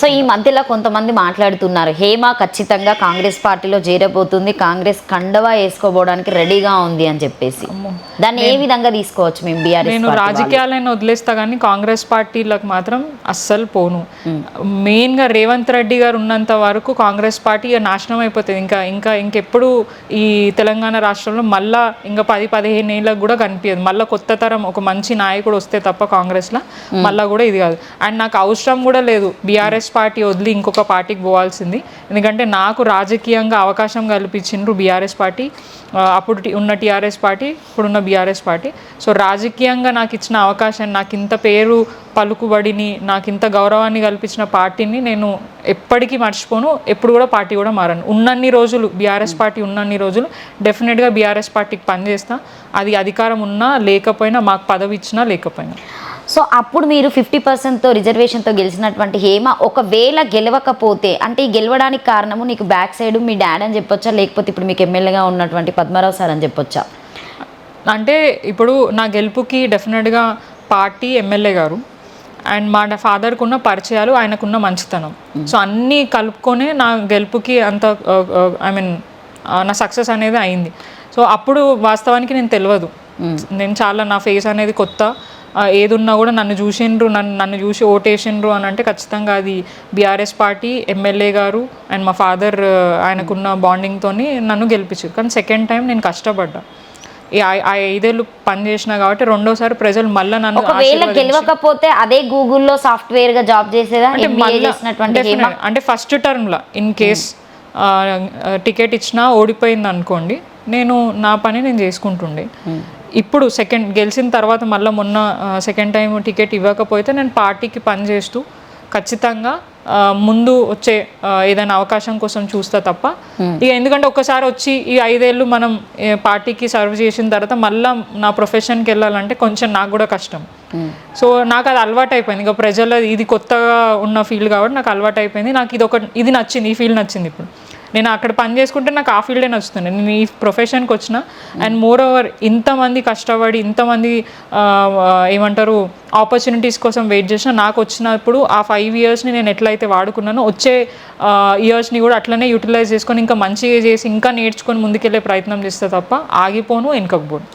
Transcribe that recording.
So ఈ మధ్యలో కొంతమంది మాట్లాడుతున్నారు హేమ ఖచ్చితంగా కాంగ్రెస్ పార్టీలో చేరబోతుంది కాంగ్రెస్ కండవా వేసుకోబోవడానికి రెడీగా ఉంది అని చెప్పేసి. దాన్ని ఏ విధంగా తీసుకోవచ్చు మేము నేను బీఆర్ఎస్ రాజకీయాలను వదిలేస్తా కానీ కాంగ్రెస్ పార్టీలకు మాత్రం అస్సలు పోను. మెయిన్గా రేవంత్ రెడ్డి గారు ఉన్నంత వరకు కాంగ్రెస్ పార్టీ నాశనం అయిపోతుంది. ఇంకా ఇంకా ఇంకెప్పుడు ఈ తెలంగాణ రాష్ట్రంలో మళ్ళా ఇంకా పది పదిహేను ఏళ్ళకి కూడా కనిపించదు. మళ్ళీ కొత్త తరం ఒక మంచి నాయకుడు వస్తే తప్ప కాంగ్రెస్లో మళ్ళీ కూడా ఇది కాదు. అండ్ నాకు అవసరం కూడా లేదు బీఆర్ఎస్ పార్టీ వదిలి ఇంకొక పార్టీకి పోవాల్సింది. ఎందుకంటే నాకు రాజకీయంగా అవకాశం కల్పించిండ్రు బీఆర్ఎస్ పార్టీ. అప్పుడు ఉన్న టీఆర్ఎస్ పార్టీ ఇప్పుడున్న బీఆర్ఎస్ పార్టీ. సో రాజకీయంగా నాకు ఇచ్చిన అవకాశం నాకు ఇంత పేరు పలుకుబడిని నాకు ఇంత గౌరవాన్ని కల్పించిన పార్టీని నేను ఎప్పటికీ మర్చిపోను ఎప్పుడు కూడా పార్టీ కూడా మారను. ఉన్నన్ని రోజులు బీఆర్ఎస్ పార్టీ ఉన్నన్ని రోజులు డెఫినెట్గా బీఆర్ఎస్ పార్టీకి పనిచేస్తా. అది అధికారం ఉన్నా లేకపోయినా మాకు పదవి ఇచ్చినా లేకపోయినా. సో అప్పుడు మీరు ఫిఫ్టీ పర్సెంట్తో రిజర్వేషన్తో గెలిచినటువంటి హేమ ఒకవేళ గెలవకపోతే అంటే ఈ గెలవడానికి కారణము నీకు బ్యాక్ సైడ్ మీ డాడ్ అని చెప్పొచ్చా? లేకపోతే ఇప్పుడు మీకు ఎమ్మెల్యేగా ఉన్నటువంటి పద్మారావు సార్ అని చెప్పొచ్చా? అంటే ఇప్పుడు నా గెలుపుకి డెఫినెట్గా పార్టీ ఎమ్మెల్యే గారు. అండ్ మా ఫాదర్కి ఉన్న పరిచయాలు ఆయనకున్న మంచితనం. సో అన్నీ కలుపుకొనే నా గెలుపుకి అంత ఐ మీన్ నా సక్సెస్ అనేది అయింది. సో అప్పుడు వాస్తవానికి నేను తెలియదు నేను చాలా నా ఫేస్ అనేది కొత్త. ఆ, ఏది ఉన్నా కూడా నన్ను చూసిండ్రు నన్ను నన్ను చూసి ఓటేసిండ్రు అని అంటే ఖచ్చితంగా అది బీఆర్ఎస్ పార్టీ ఎమ్మెల్యే గారు అండ్ మా ఫాదర్ ఆయనకున్న బాండింగ్తోని నన్ను గెలిపించారు. కానీ సెకండ్ టైం నేను కష్టపడ్డా. ఆ- ఐదేళ్ళు పని చేసిన కాబట్టి రెండోసారి ప్రజలు మళ్ళీ నన్ను ఒకవేళ గెలవకపోతే అదే గూగుల్లో సాఫ్ట్వేర్గా జాబ్ చేసేదా? అంటే ఫస్ట్ టర్మ్లో ఇన్ కేస్ టికెట్ ఇచ్చినా ఓడిపోయింది అనుకోండి నేను నా పని నేను చేసుకుంటుండే. ఇప్పుడు సెకండ్ గెలిచిన తర్వాత మళ్ళీ మొన్న సెకండ్ టైం టికెట్ ఇవ్వకపోతే నేను పార్టీకి పని చేస్తూ ఖచ్చితంగా ముందు వచ్చే ఏదైనా అవకాశం కోసం చూస్తా తప్ప. ఇక ఎందుకంటే ఒక్కసారి వచ్చి ఈ ఐదేళ్ళు మనం పార్టీకి సర్వ్ చేసిన తర్వాత మళ్ళీ నా ప్రొఫెషన్కి వెళ్ళాలంటే కొంచెం నాకు కూడా కష్టం. సో నాకు అది అలవాటు అయిపోయింది ఇంకా ప్రజల ఇది కొత్తగా ఉన్న ఫీల్డ్ కాబట్టి నాకు అలవాటు అయిపోయింది నాకు ఇది ఒక ఇది నచ్చింది ఈ ఫీల్డ్ నచ్చింది ఇప్పుడు. నేను అక్కడ పని చేసుకుంటే నాకు ఆ ఫీల్డే నచ్చుతుంది. నేను ఈ ప్రొఫెషన్కి వచ్చిన అండ్ మోర్ ఓవర్ ఇంతమంది కష్టపడి ఇంతమంది ఏమంటారు ఆపర్చునిటీస్ కోసం వెయిట్ చేసినా నాకు వచ్చినప్పుడు ఆ ఫైవ్ ఇయర్స్ని నేను ఎట్లయితే వాడుకున్నానో వచ్చే ఇయర్స్ని కూడా అట్లనే యూటిలైజ్ చేసుకొని ఇంకా మంచిగా చేసి ఇంకా నేర్చుకొని ముందుకెళ్ళే ప్రయత్నం చేస్తే తప్ప ఆగిపోను వెనుకపోను